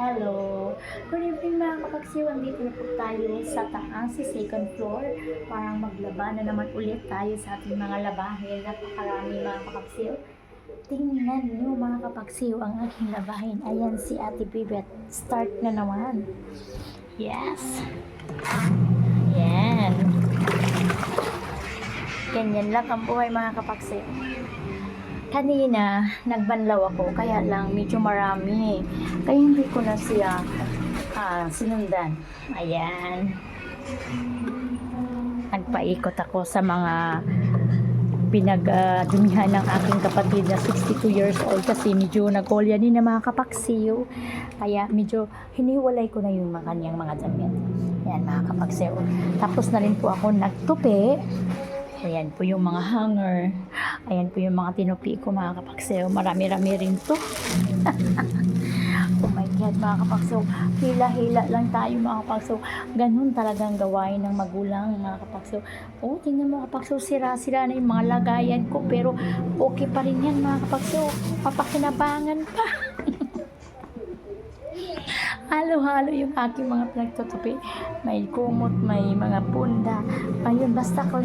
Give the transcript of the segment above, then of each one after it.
Hello! Good evening mga kapaksiw. Andito na po tayo sa taas, sa second floor. Parang maglaba na naman ulit tayo sa ating mga labahin. Napakarami mga kapaksiw. Tingnan niyo mga kapaksiw ang aking labahin. Ayan si Ate Bibet. Start na naman. Yes! Yan. Ganyan lang ang buhay mga kapaksiw. Kanina, nagbanlaw ako, kaya lang medyo marami. Kaya hindi ko na siya ah, sinundan. Ayan. Nagpaikot ako sa mga pinagdumihan ng aking kapatid na 62 years old kasi medyo nagkolya din na mga kapaksiw. Kaya medyo hiniwalay ko na yung mga kanyang mga damit. Ayan mga kapaksiw. Tapos na rin po ako nagtupi. Ayan po yung mga hanger. Ayan po yung mga tinupi ko mga kapaksew. Marami-rami rin to. oh my God mga kapaksew. Hila-hila lang tayo mga kapaksew. Ganun talagang gawain ng magulang mga kapaksew. Oh, tingnan mo kapaksew. Sira-sira na yung mga lagayan ko. Pero okay pa rin yan mga kapaksew. Papakinabangan pa. Halo-halo yung aking mga pinagtutupi. May kumot, may mga punda. Ayun, basta ko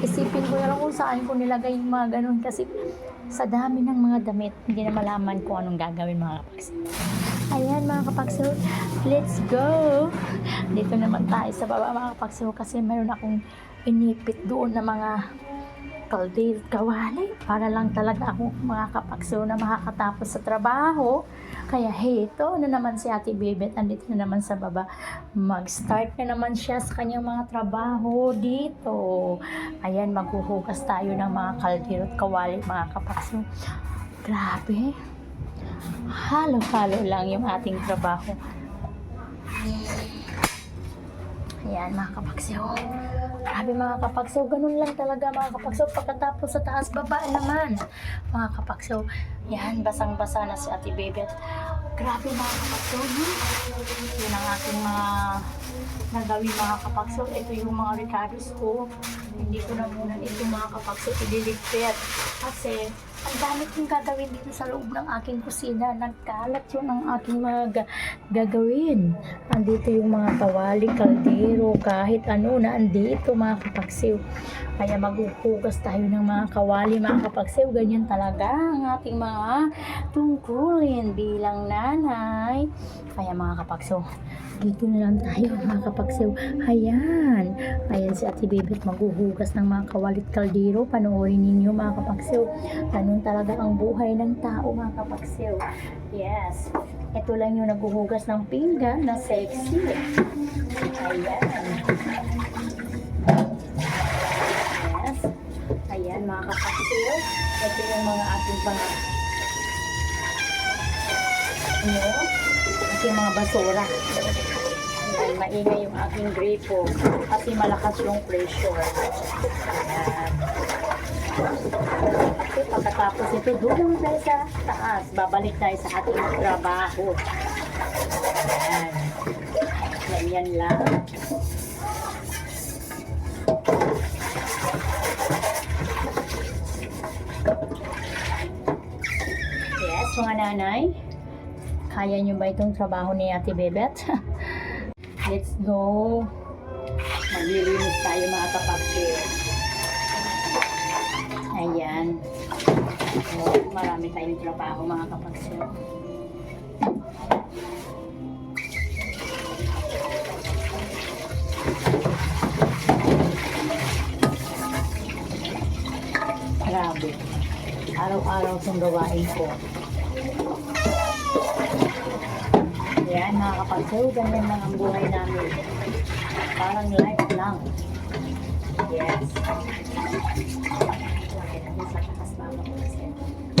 isipin ko na lang kung saan ko nilagay yung mga ganun kasi sa dami ng mga damit, hindi na malaman kung anong gagawin mga kapakso. Ayan mga kapakso, let's go! Dito naman tayo sa baba mga kapakso kasi mayroon akong inipit doon na mga kaldil, kawali para lang talaga ako mga kapakso na makakatapos sa trabaho. Kaya hey, ito na naman si Ate Bebet, andito na naman sa baba. Mag-start na naman siya sa kanyang mga trabaho dito. Ayan, maghuhugas tayo ng mga kaldil at kawali mga kapakso. Grabe. Halo-halo lang yung ating trabaho. Ayan mga kapakso. Grabe mga kapakso, ganun lang talaga mga kapakso. Pagkatapos sa taas, baba naman. Mga kapakso, yan, basang-basa na si Ate Bebet. Grabe mga kapakso, no? Yun ang aking mga nagawin mga kapakso. Ito yung mga recados ko. Hindi ko na muna ito ililigpit. Kasi, ang dami kong gagawin dito sa loob ng aking kusina. Nagkalat yun ang aking mga ga- gagawin. Andito yung mga kawali, kaldero, kahit ano na andito mga kapaksiw. Kaya maghuhugas tayo ng mga kawali, mga kapaksiw. Ganyan talaga ang ating mga tungkulin bilang nanay. Kaya mga kapaksiw, dito na lang tayo mga kapaksiw. Ayan. Ayan si Ate Bibit maghuhugas ng mga kawalit kaldero. Panoorin ninyo mga kapaksiw. Ganun talaga ang buhay ng tao mga kapaksiw. Yes. Ito lang yung naghuhugas ng pinggan na sexy. Ayan. Yes. Ayan mga kapaksiw. Ito yung mga ating mga ano? Ating mga basura. Ayan, maingay yung aking gripo kasi malakas yung pressure. Ayan. Okay, pagkatapos ito, doon tayo sa taas. Babalik tayo sa ating trabaho. Ayan. Ganyan lang. Yes, mga nanay. Kaya nyo ba itong trabaho ni Ate Bebet? Let's go. Maglilinis tayo mga kapatid. Ayan. Oh, marami tayong trabaho mga kapatid. Grabe. Araw-araw itong gawain ko. Kapatid, ganyan lang ang buhay namin. Parang life lang. Yes. Bakit natin sa taas mga kapatid?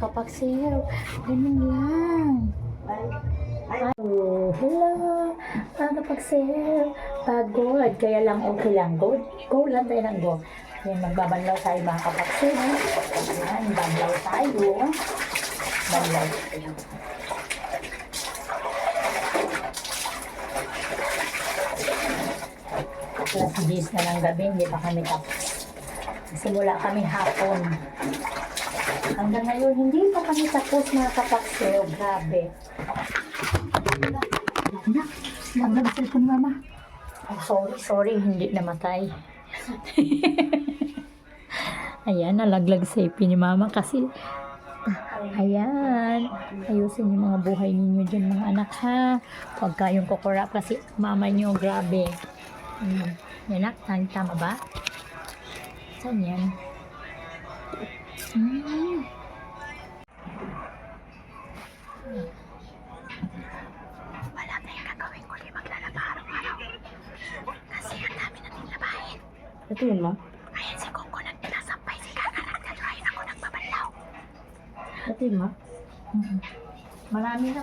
Kapaksiw. Ganun lang. Oh, hello, mga kapaksiw. Pagod, kaya lang okay lang. Go, go lang tayo ng go. Ayan, magbabanlaw tayo mga kapaksiw. Ayan, banlaw tayo. Banlaw tayo. Alas 10 na ng gabi, hindi pa kami tapos. Simula kami hapon. Hanggang ngayon, hindi pa kami tapos mga kapakseo. Grabe. Anak, naglag cellphone mama. Oh, sorry, sorry, hindi namatay. Ayan, nalaglag sa ipin ni mama kasi Ayan, ayusin yung mga buhay ninyo dyan mga anak ha. Huwag kayong kukurap kasi mama nyo, grabe. Hmm. Yan anak, tama ba? Saan yan? Hmm. Wala tayong gagawin kundi maglalaba araw-araw. Kasi ang dami natin labahin. Ito yun, ma? Ayan si Coco nagsasampay si Kaka nagdadry ako nagbabanlaw. Ito yun, ma? Mhm. Marami na.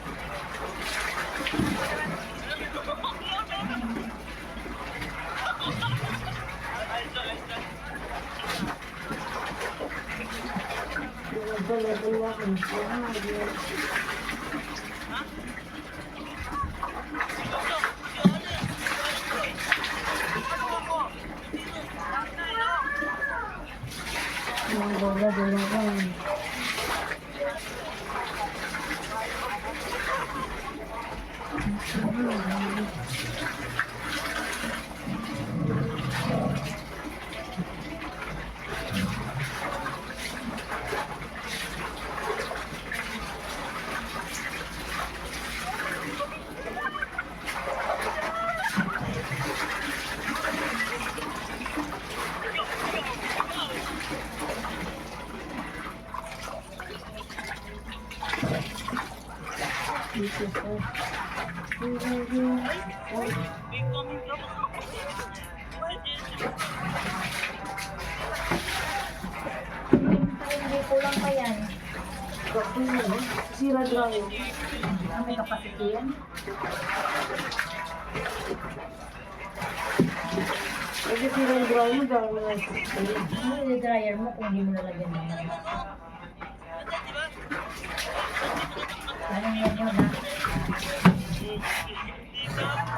Gracias. Kulang pa yan. Sira tayo. May capacity yan. Kasi sira yung ground mo, dahil na Ano yung dryer mo kung hindi mo nalagyan ng Parang yan yun ha. 我是兄弟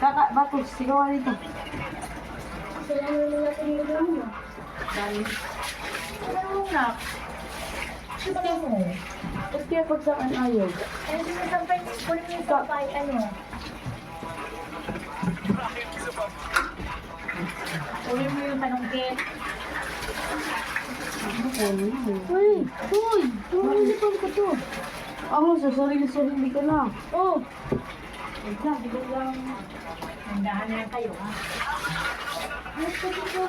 Kaka, batos, sigawa dito. Kailangan mo natin yung gawin mo. Dali. Ano mo na? Sabi mo. Tapos kaya pag saan ayaw. Ano yung sampay, kunin mo yung sampay, ano? Kunin mo yung panungkit. Uy, uy, uy, ko to. Ako, sa sarili-sarili ka na. Oh, Wait lang, bigyan lang. handahan na lang kayo, ha? Tumayo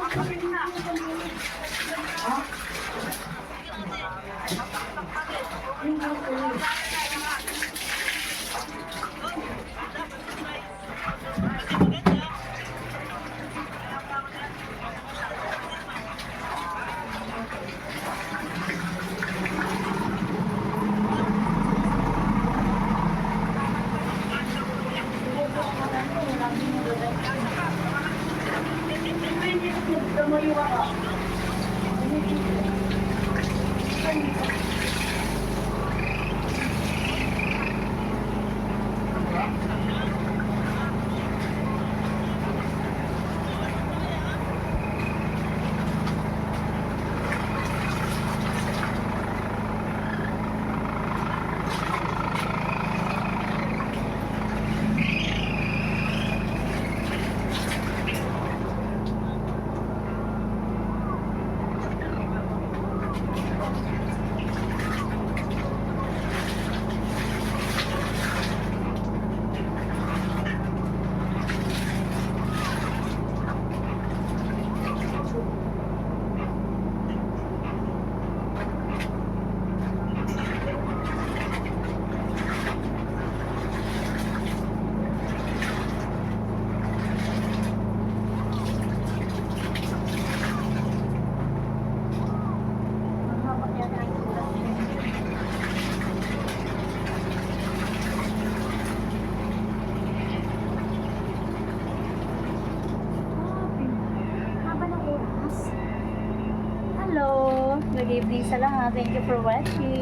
Good evening sa lahat. Thank you for watching.